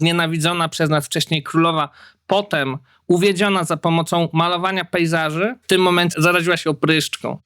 znienawidzona przez nas wcześniej królowa, potem uwiedziona za pomocą malowania pejzaży, w tym momencie zaraziła się opryszczką.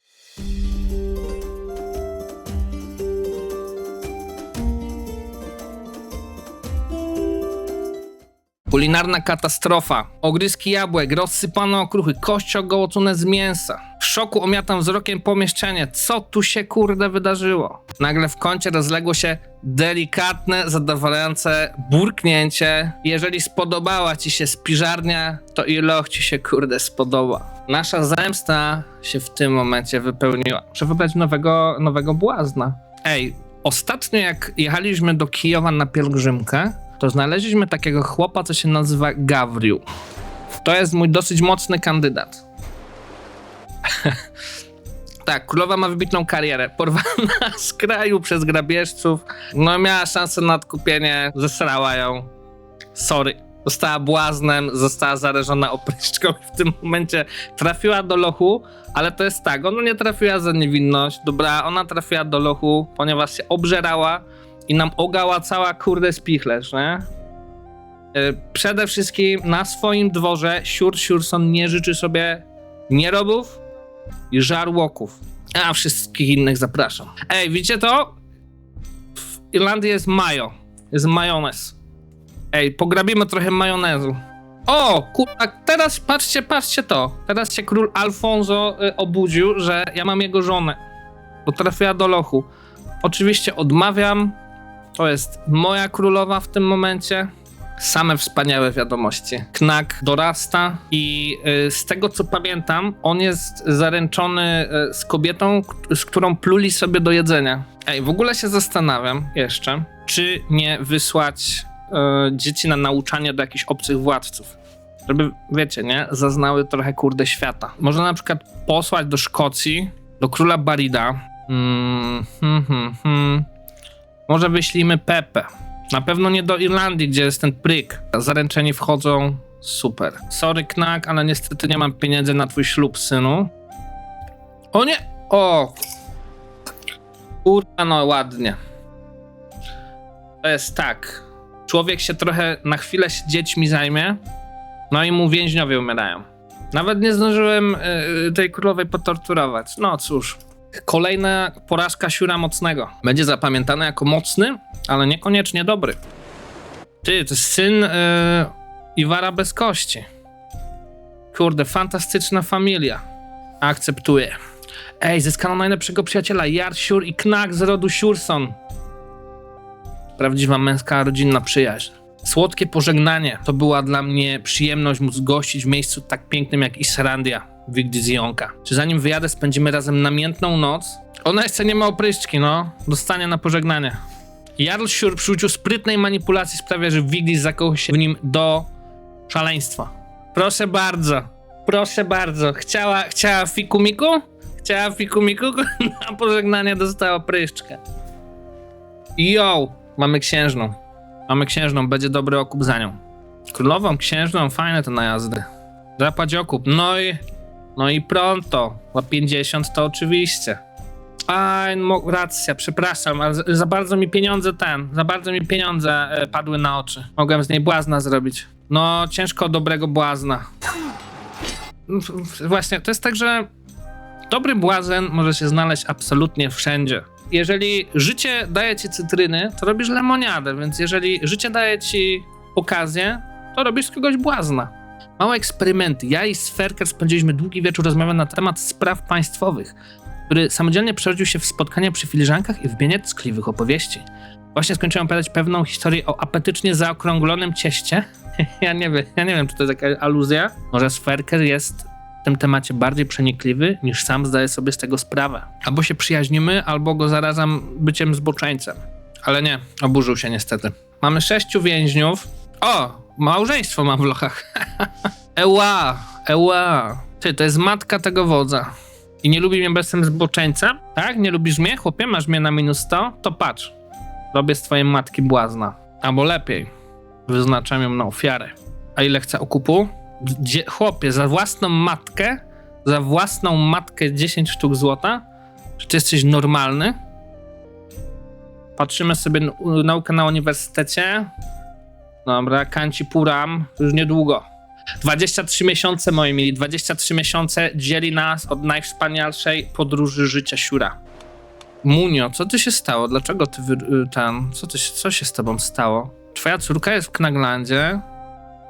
Kulinarna katastrofa. Ogryzki jabłek, rozsypane okruchy, kości ogołocone z mięsa. W szoku omiatam wzrokiem pomieszczenie. Co tu się kurde wydarzyło? Nagle w kącie rozległo się delikatne, zadowalające burknięcie. Jeżeli spodobała ci się spiżarnia, to ilość ci się kurde spodoba. Nasza zemsta się w tym momencie wypełniła. Muszę wybrać nowego, nowego błazna. Ej, ostatnio jak jechaliśmy do Kijowa na pielgrzymkę, to znaleźliśmy takiego chłopa, co się nazywa Gawriu. To jest mój dosyć mocny kandydat. tak, królowa ma wybitną karierę. Porwana z kraju przez grabieżców. No miała szansę na odkupienie, zesrała ją. Sorry. Została błaznem, została zarażona opryszczką i w tym momencie trafiła do lochu, ale to jest tak, ona nie trafiła za niewinność, dobra, ona trafiła do lochu, ponieważ się obżerała i nam ogała cała kurde spichlerz, nie? Yy, Przede wszystkim na swoim dworze Siur Siurson nie życzy sobie nierobów i żarłoków. A wszystkich innych zapraszam. Ej, widzicie to? W Irlandii jest mayo. Jest majonez. Ej, pograbimy trochę majonezu. O, kurwa, teraz patrzcie, patrzcie to. Teraz się król Alfonso y, obudził, że ja mam jego żonę. Bo trafiła do lochu. Oczywiście odmawiam. To jest moja królowa w tym momencie. Same wspaniałe wiadomości. Knak dorasta i y, z tego co pamiętam, on jest zaręczony y, z kobietą, z którą pluli sobie do jedzenia. Ej, w ogóle się zastanawiam jeszcze, czy nie wysłać y, dzieci na nauczanie do jakichś obcych władców. Żeby, wiecie, nie? Zaznały trochę kurde świata. Można na przykład posłać do Szkocji, do króla Barida. Mm, hmm, hmm, hmm. Może wyślijmy Pepe. Na pewno nie do Irlandii, gdzie jest ten pryk. Zaręczeni wchodzą. Super. Sorry, Knak, ale niestety nie mam pieniędzy na twój ślub, synu. O nie! O! Kurwa, no ładnie. To jest tak. Człowiek się trochę na chwilę się dziećmi zajmie, no i mu więźniowie umierają. Nawet nie zdążyłem y, tej królowej potorturować. No cóż. Kolejna porażka siura mocnego. Będzie zapamiętana jako mocny, ale niekoniecznie dobry. Ty, to jest syn y, Iwara bez kości. Kurde, fantastyczna familia. Akceptuję. Ej, zyskano najlepszego przyjaciela. Jar Siur i Knak z rodu Siurson. Prawdziwa męska rodzinna przyjaźń. Słodkie pożegnanie. To była dla mnie przyjemność móc gościć w miejscu tak pięknym jak Islandia, Wigdizjonka. Czy zanim wyjadę, spędzimy razem namiętną noc? Ona jeszcze nie ma opryszczki, no. Dostanie na pożegnanie. Jarl Siur przy użyciu sprytnej manipulacji sprawia, że Wigdis zakochał się w nim do szaleństwa. Proszę bardzo. Proszę bardzo. Chciała, chciała fikumiku? Chciała fikumiku? Na pożegnanie dostała pryszczkę. Yo, mamy księżną. Mamy księżną, będzie dobry okup za nią. Królową, księżną, fajne te najazdy. Zapłać okup. No i, no i pronto. Za 50 to oczywiście. Aj, no, racja, przepraszam, ale za, bardzo mi pieniądze ten, za bardzo mi pieniądze e, padły na oczy. Mogłem z niej błazna zrobić. No, ciężko dobrego błazna. W- Właśnie, to jest tak, że dobry błazen może się znaleźć absolutnie wszędzie. Jeżeli życie daje ci cytryny, to robisz lemoniadę, więc jeżeli życie daje ci okazję, to robisz kogoś błazna. Małe eksperymenty. Ja i Sferker spędziliśmy długi wieczór rozmawiając na temat spraw państwowych, który samodzielnie przerodził się w spotkania przy filiżankach i w bienie tkliwych opowieści. Właśnie skończyłem opowiadać pewną historię o apetycznie zaokrąglonym cieście. ja nie wiem, ja nie wiem, czy to jest jakaś aluzja. Może Sferker jest w tym temacie bardziej przenikliwy, niż sam zdaje sobie z tego sprawę. Albo się przyjaźnimy, albo go zarazam byciem zboczeńcem. Ale nie, oburzył się niestety. Mamy sześciu więźniów. O, małżeństwo mam w lochach. Eła, eła. Ty, to jest matka tego wodza. I nie lubi mnie, bo jestem zboczeńcem? Tak? Nie lubisz mnie? Chłopie, masz mnie na minus 100? To patrz. Robię z twojej matki błazna. Albo lepiej. Wyznaczam ją na ofiarę. A ile chcę okupu? Chłopie, za własną matkę? Za własną matkę 10 sztuk złota? Czy ty jesteś normalny? Patrzymy sobie na naukę na uniwersytecie. Dobra, Kanci Puram już niedługo. 23 miesiące, moi mili, 23 miesiące dzieli nas od najwspanialszej podróży życia siura. Munio, co ty się stało? Dlaczego ty y, ten... Co, ty, co się z tobą stało? Twoja córka jest w Knaglandzie,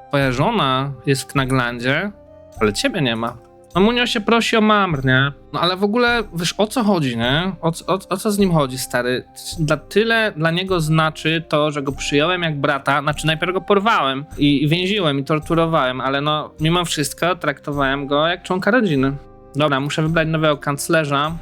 twoja żona jest w Knaglandzie, ale ciebie nie ma. No Munio się prosi o mamr, nie? No ale w ogóle, wiesz, o co chodzi, nie? O, o, o co z nim chodzi, stary? Dla tyle dla niego znaczy to, że go przyjąłem jak brata, znaczy najpierw go porwałem i, i więziłem i torturowałem, ale no mimo wszystko traktowałem go jak członka rodziny. Dobra, muszę wybrać nowego kanclerza.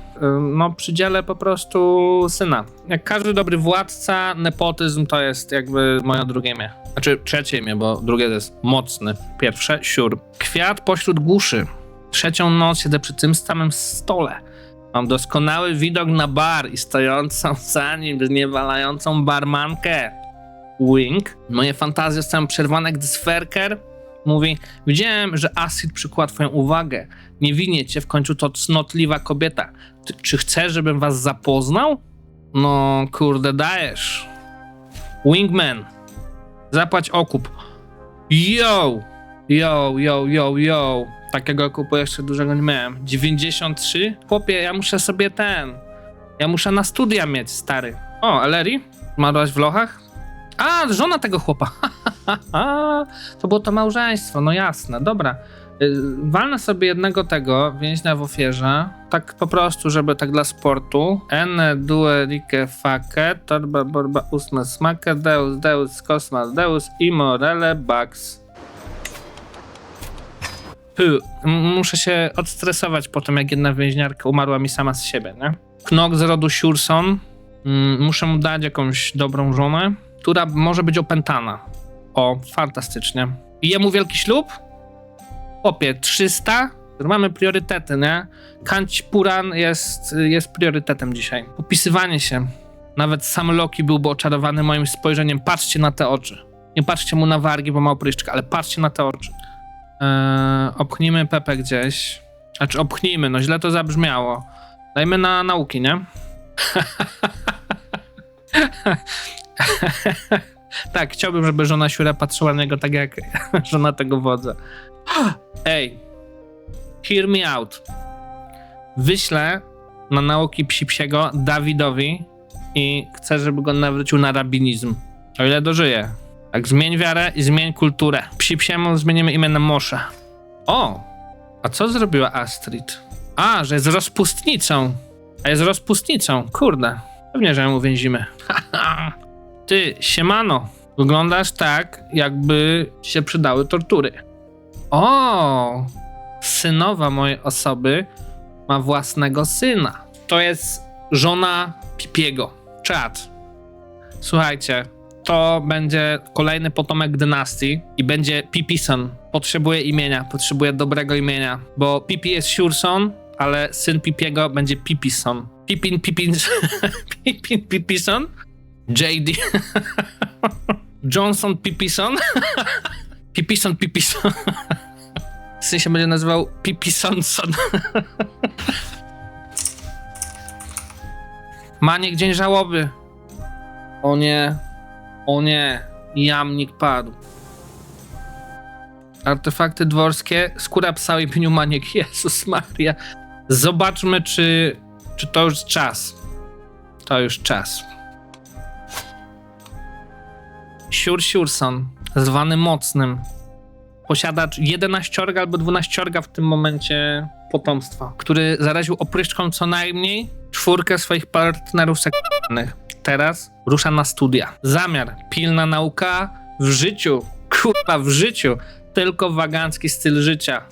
No, przydzielę po prostu syna. Jak każdy dobry władca, nepotyzm to jest jakby moje drugie imię. Znaczy trzecie imię, bo drugie to jest mocny. Pierwsze, siur. Kwiat pośród głuszy. Trzecią noc siedzę przy tym samym stole. Mam doskonały widok na bar i stojącą za nim zniewalającą barmankę. Wink. Moje fantazje zostały przerwane, gdy Sferker mówi: Widziałem, że Acid przykładł twoją uwagę. Nie winię cię, w końcu to cnotliwa kobieta. Ty, czy chcesz, żebym was zapoznał? No, kurde, dajesz. Wingman. Zapłać okup. Yo! Yo, yo, yo, yo. Takiego okupu jeszcze dużego nie miałem. 93? Chłopie, ja muszę sobie ten. Ja muszę na studia mieć, stary. O, Eleri? Marłaś w lochach? A, żona tego chłopa. to było to małżeństwo, no jasne, dobra. Y, Walnę sobie jednego tego więźnia w ofierze, tak po prostu, żeby tak dla sportu. Ene due rike fake, torba borba usme smake, deus deus kosmas deus immorele bax. Muszę się odstresować po tym, jak jedna więźniarka umarła mi sama z siebie, nie? Knok z rodu Siurson. Mm, muszę mu dać jakąś dobrą żonę, która może być opętana. O, fantastycznie. I jemu wielki ślub? Chłopie, 300? Mamy priorytety, nie? Kanć Puran jest, jest priorytetem dzisiaj. Popisywanie się. Nawet sam Loki byłby oczarowany moim spojrzeniem. Patrzcie na te oczy. Nie patrzcie mu na wargi, bo ma opryszczkę, ale patrzcie na te oczy. Eee, obchnijmy Pepe gdzieś. Znaczy obchnijmy, no źle to zabrzmiało. Dajmy na nauki, nie? tak, chciałbym, żeby żona Siura patrzyła na niego tak jak żona tego wodza. Ej, hear me out. Wyślę na nauki psipsiego Dawidowi i chcę, żeby go nawrócił na rabinizm. O ile dożyje. Tak, zmień wiarę i zmień kulturę. Psipsiemu zmienimy imię na Moshe. O! A co zrobiła Astrid? A, że jest rozpustnicą. A jest rozpustnicą. Kurde. Pewnie, że ją uwięzimy. Ty, siemano. Wyglądasz tak, jakby się przydały tortury. O! Synowa mojej osoby ma własnego syna. To jest żona Pipiego. Czad. Słuchajcie, to będzie kolejny potomek dynastii i będzie Pipison. Potrzebuje imienia, potrzebuje dobrego imienia, bo Pipi jest Siurson, ale syn Pipiego będzie Pipison. Pipin, Pipin, Pipin, Pipison? JD. Johnson Pipison? Pipison, Pipison. W sensie będzie nazywał Pipisonson. Maniek dzień żałoby. O nie. O nie. Jamnik padł. Artefakty dworskie. Skóra psa o imieniu Maniek. Jezus Maria. Zobaczmy, czy, czy to już czas. To już czas. Siur Siurson, zwany Mocnym, posiadacz 11 albo 12 w tym momencie potomstwa, który zaraził opryszczką co najmniej czwórkę swoich partnerów seksualnych. Teraz rusza na studia. Zamiar, pilna nauka w życiu, kurwa w życiu, tylko wagancki styl życia.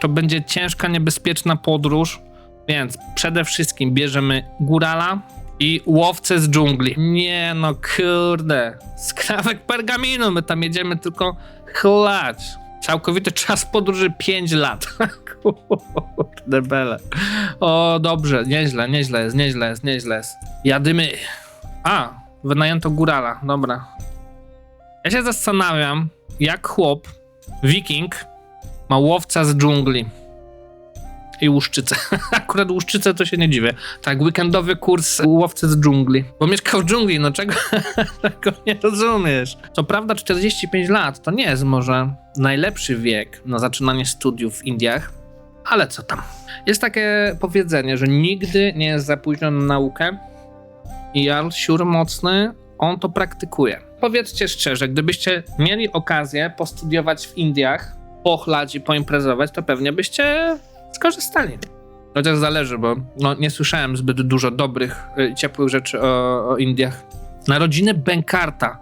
To będzie ciężka, niebezpieczna podróż, więc przede wszystkim bierzemy górala i łowcę z dżungli. Nie no, kurde. Skrawek pergaminu, my tam jedziemy tylko chlać. Całkowity czas podróży 5 lat. Kurde. O, dobrze, nieźle, nieźle jest, nieźle jest, nieźle jest. Jadymy. A, wynajęto górala, dobra. Ja się zastanawiam, jak chłop, wiking, ma łowca z dżungli. I łuszczycę. Akurat łuszczycę to się nie dziwię. Tak, weekendowy kurs łowcy z dżungli. Bo mieszkał w dżungli, no czego, czego nie rozumiesz? Co prawda 45 lat to nie jest może najlepszy wiek na zaczynanie studiów w Indiach, ale co tam. Jest takie powiedzenie, że nigdy nie jest za późno na naukę Jarl Siur Mocny, on to praktykuje. Powiedzcie szczerze, gdybyście mieli okazję postudiować w Indiach, pochlać i poimprezować, to pewnie byście skorzystali. Chociaż zależy, bo no, nie słyszałem zbyt dużo dobrych, y, ciepłych rzeczy o, o Indiach. Narodziny Benkarta.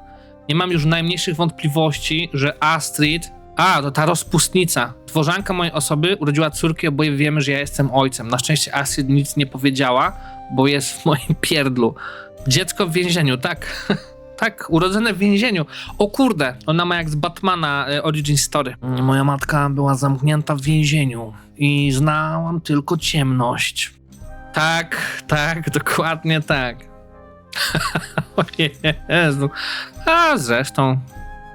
Nie mam już najmniejszych wątpliwości, że Astrid, a to ta rozpustnica, tworzanka mojej osoby, urodziła córkę, oboje wiemy, że ja jestem ojcem. Na szczęście Astrid nic nie powiedziała, bo jest w moim pierdlu. Dziecko w więzieniu, tak. Tak, urodzone w więzieniu. O kurde, ona ma jak z Batmana y, Origin Story. Moja matka była zamknięta w więzieniu i znałam tylko ciemność. Tak, tak, dokładnie tak. o Jezu. A zresztą.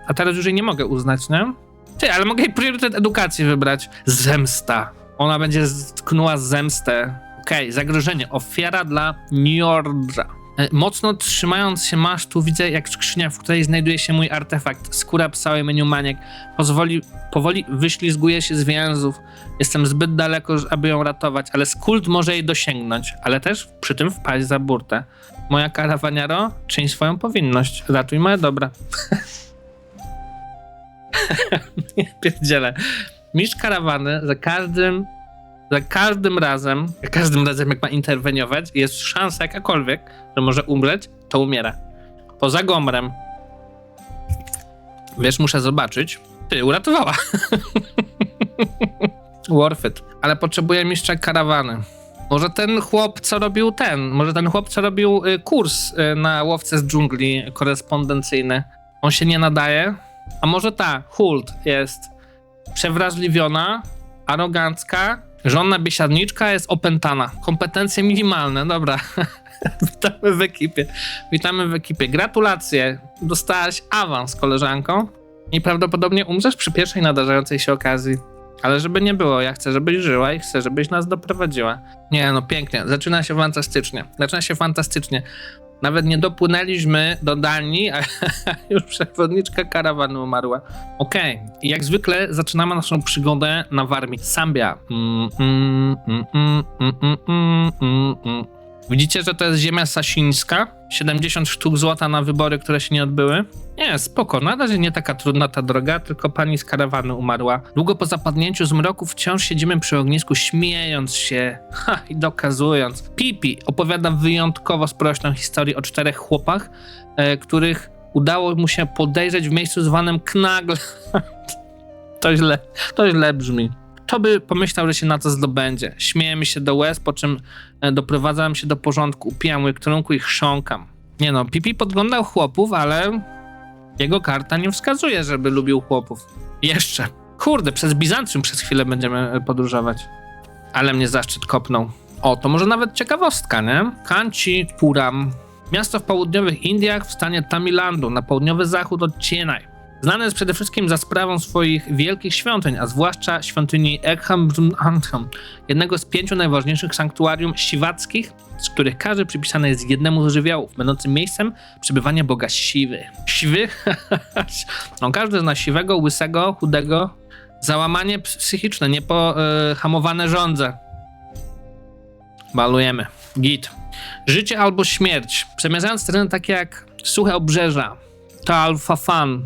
A teraz już jej nie mogę uznać, nie? Ty, ale mogę priorytet edukacji wybrać. Zemsta. Ona będzie tknęła zemstę. Okej, okay, zagrożenie. Ofiara dla Njordra. E, Mocno trzymając się masztu, widzę jak skrzynia, w której znajduje się mój artefakt, skóra psa o imieniu Maniek, pozwoli, powoli wyślizguje się z więzów. Jestem zbyt daleko, aby ją ratować, ale skult może jej dosięgnąć, ale też przy tym wpaść za burtę. Moja karawaniaro, czyń swoją powinność, ratuj moje dobra. Nie pierdzielę. Mistrz karawany za każdym za każdym razem, za każdym razem jak ma interweniować, jest szansa jakakolwiek, że może umrzeć, to umiera. Poza Gomrem. Wiesz, muszę zobaczyć. Ty, uratowała. Worth it. Ale potrzebuję mistrza karawany. Może ten chłop, co robił ten, może ten chłop, co robił y, kurs y, na łowce z dżungli korespondencyjny, on się nie nadaje? A może ta, Hult, jest przewrażliwiona, arogancka, żona biesiadniczka jest opętana. Kompetencje minimalne, dobra. Witamy w ekipie. Witamy w ekipie. Gratulacje. Dostałaś awans, koleżanko. I prawdopodobnie umrzesz przy pierwszej nadarzającej się okazji. Ale żeby nie było, ja chcę, żebyś żyła i chcę, żebyś nas doprowadziła. Nie, no pięknie. Zaczyna się fantastycznie. Zaczyna się fantastycznie. Nawet nie dopłynęliśmy do Danii, a już przewodniczka karawany umarła. Okej, okay. jak zwykle zaczynamy naszą przygodę na Warmii. Sambia. Mm, mm, mm, Widzicie, że to jest ziemia sasińska? 70 sztuk złota na wybory, które się nie odbyły? Nie, spoko, na razie nie taka trudna ta droga, tylko pani z karawany umarła. Długo po zapadnięciu zmroku wciąż siedzimy przy ognisku, śmiejąc się ha, i dokazując. Pipi opowiada wyjątkowo sprośną historię o czterech chłopach, e, których udało mu się podejrzeć w miejscu zwanym Knagl. to źle, to źle brzmi kto by pomyślał, że się na to zdobędzie? Śmiejemy się do łez, po czym e, doprowadzam się do porządku, upijam łyk trunku i chrząkam. Nie no, Pipi podglądał chłopów, ale jego karta nie wskazuje, żeby lubił chłopów. Jeszcze. Kurde, przez Bizancjum przez chwilę będziemy e, podróżować. Ale mnie zaszczyt kopnął. O, to może nawet ciekawostka, nie? Kanchi Puram. Miasto w południowych Indiach w stanie Tamilandu, na południowy zachód od Chennai. Znany jest przede wszystkim za sprawą swoich wielkich świątyń, a zwłaszcza świątyni Ekham jednego z pięciu najważniejszych sanktuarium siwackich, z których każdy przypisany jest jednemu z żywiołów, będącym miejscem przebywania boga Siwy. Siwy? no każdy zna siwego, łysego, chudego. Załamanie psychiczne, niepohamowane żądze. Malujemy. Git. Życie albo śmierć. Przemierzając tereny takie jak suche obrzeża, Tal Fafan,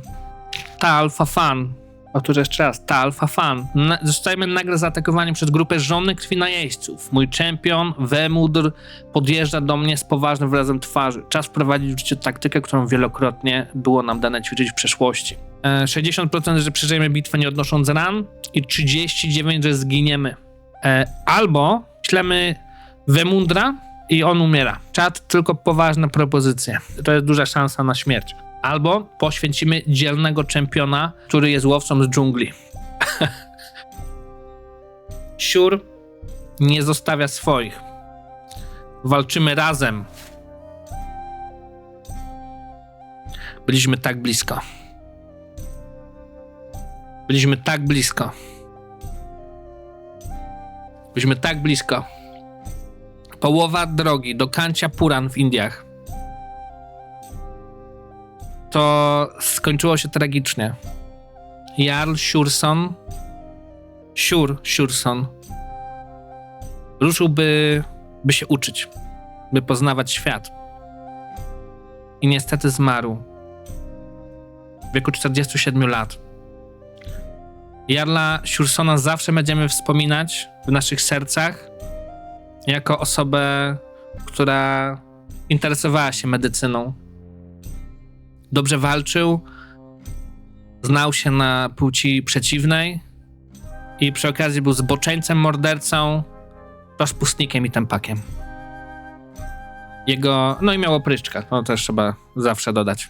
ta alfa fan. Otóż jeszcze raz, ta alfa fan. Na, zostajemy nagle zaatakowani przez grupę żony krwi najeźdźców. Mój czempion, Wemudr, podjeżdża do mnie z poważnym wyrazem twarzy. Czas wprowadzić w życie taktykę, którą wielokrotnie było nam dane ćwiczyć w przeszłości. E, 60% że przeżyjemy bitwę nie odnosząc ran i 39% że zginiemy. E, albo ślemy Wemundra i on umiera. Czad tylko poważne propozycje. To jest duża szansa na śmierć albo poświęcimy dzielnego czempiona, który jest łowcą z dżungli. Siur nie zostawia swoich. Walczymy razem. Byliśmy tak blisko. Byliśmy tak blisko. Byliśmy tak blisko. Połowa drogi do Kancia Puran w Indiach. To skończyło się tragicznie. Jarl Shurson, Shur Shurson, ruszyłby, by się uczyć, by poznawać świat. I niestety zmarł w wieku 47 lat. Jarla Szursona zawsze będziemy wspominać w naszych sercach jako osobę, która interesowała się medycyną. Dobrze walczył, znał się na płci przeciwnej i przy okazji był zboczeńcem, mordercą, rozpustnikiem i tempakiem. Jego, no i miał opryszczka, to też trzeba zawsze dodać.